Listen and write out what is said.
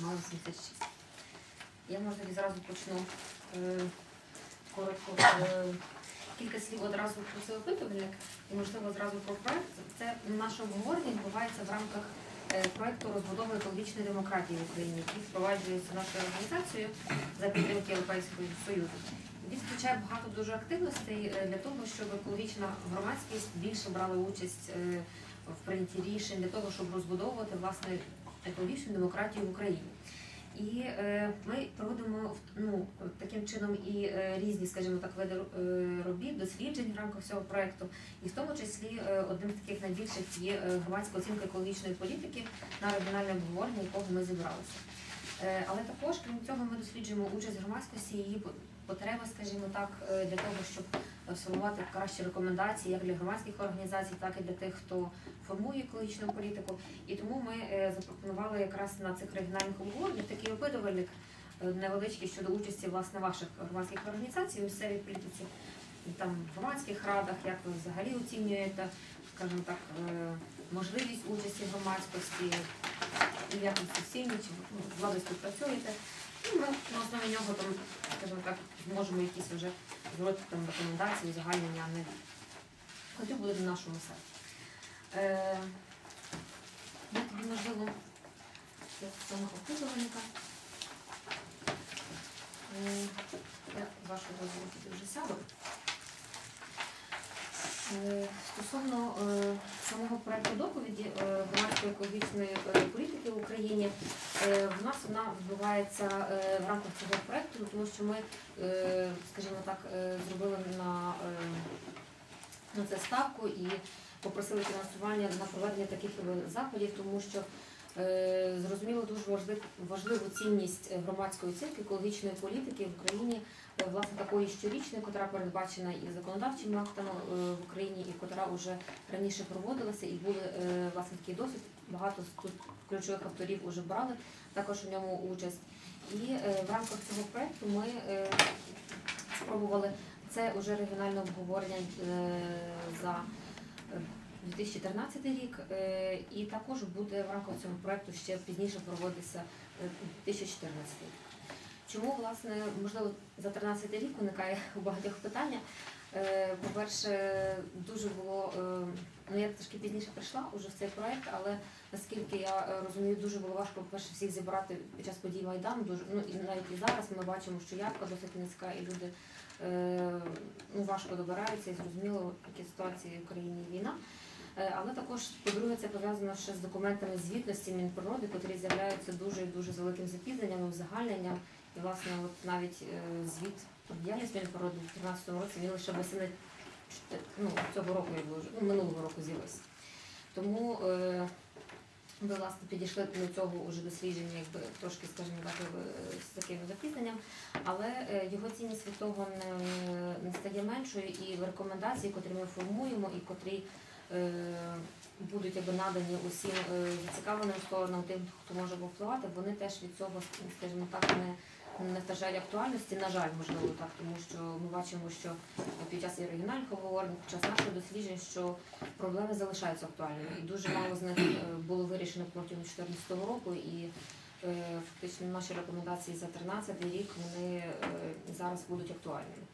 мали 76. Я може тоді зразу почну е, коротко е, кілька слів одразу про цей опитувальник і можливо зразу про проект. Це наше обговорення відбувається в рамках е, проекту розбудови екологічної демократії в Україні, який впроваджується нашою організацією за підтримки Європейського Союзу. Він включає багато дуже активностей е, для того, щоб екологічна громадськість більше брала участь е, в прийнятті рішень для того, щоб розбудовувати власне екологічну демократію в Україні. І е, ми проводимо ну, таким чином і е, різні, скажімо так, види е, робіт, досліджень в рамках цього проекту. І в тому числі е, одним з таких найбільших є е, громадська оцінка екологічної політики на регіональне обговорення, якого ми зібралися. Е, Але також, крім цього, ми досліджуємо участь громадськості, її потреби, скажімо так, е, для того, щоб сформувати кращі рекомендації як для громадських організацій, так і для тих, хто формує екологічну політику. І тому ми е, запропонували якраз на цих регіональних обговореннях такий опитувальник е, невеличкий щодо участі власне ваших громадських організацій у місцевій політиці, там в громадських радах, як ви взагалі оцінюєте, скажімо так, е, можливість участі громадськості, і як ви суспільні, чи ну, з владою співпрацюєте. І ми на основі нього там, скажімо так, зможемо якісь вже зробити там рекомендації, узагальнення, не котрі буде на нашому сайті. Е, я тобі можливо самого опитувальника. Е, Я вашого дозволу вже сяду. Е, Стосовно е, самого проекту доповіді е, громадської екологічної політики в Україні, в нас вона відбувається в рамках цього проекту, тому що ми, скажімо так, зробили на, на це ставку і попросили фінансування на проведення таких заходів, тому що зрозуміло дуже важлив, важливу цінність е, громадської оцінки екологічної політики в Україні, е, власне такої щорічної, яка передбачена і законодавчими актами е, в Україні, і яка вже раніше проводилася, і були е, власне такий досвід. Багато тут ключових авторів вже брали також в ньому участь. І е, в рамках цього проекту ми е, спробували це вже регіональне обговорення е, за е, 2013 рік, е, і також буде в рамках цього проекту ще пізніше проводитися е, 2014 рік. Чому, власне, можливо, за 13 рік виникає у багатьох питання. Е, По-перше, дуже було, е, ну я трошки пізніше прийшла уже в цей проект, але наскільки я е, розумію, дуже було важко, по-перше, всіх зібрати під час подій Майдану. Дуже, ну і навіть і зараз ми бачимо, що явка досить низька, і люди е, ну, важко добираються, і зрозуміло, такі ситуації в країні війна. Е, Але також, по-друге, це пов'язано ще з документами звітності Мінприроди, котрі з'являються дуже і дуже з великим запізненням, узагальненням. І, власне, от навіть е, звіт про діяльність Мінприроди у 2013 році він лише восени чте- ну, цього року, ну, минулого року з'явився. Тому е, ми, власне, підійшли до цього уже дослідження, якби трошки, скажімо так, з таким запізненням, але е, його цінність від того не, стає меншою, і рекомендації, котрі ми формуємо, і котрі е, будуть якби надані усім е, зацікавленим сторонам, тим, хто може повпливати, вони теж від цього, скажімо так, не, не втрачають актуальності. На жаль, можливо, так, тому що ми бачимо, що під час і регіональних обговорень, під час наших досліджень, що проблеми залишаються актуальними, і дуже мало з них е, було вирішено протягом 2014 року. І е, фактично наші рекомендації за 2013 рік вони е, зараз будуть актуальними.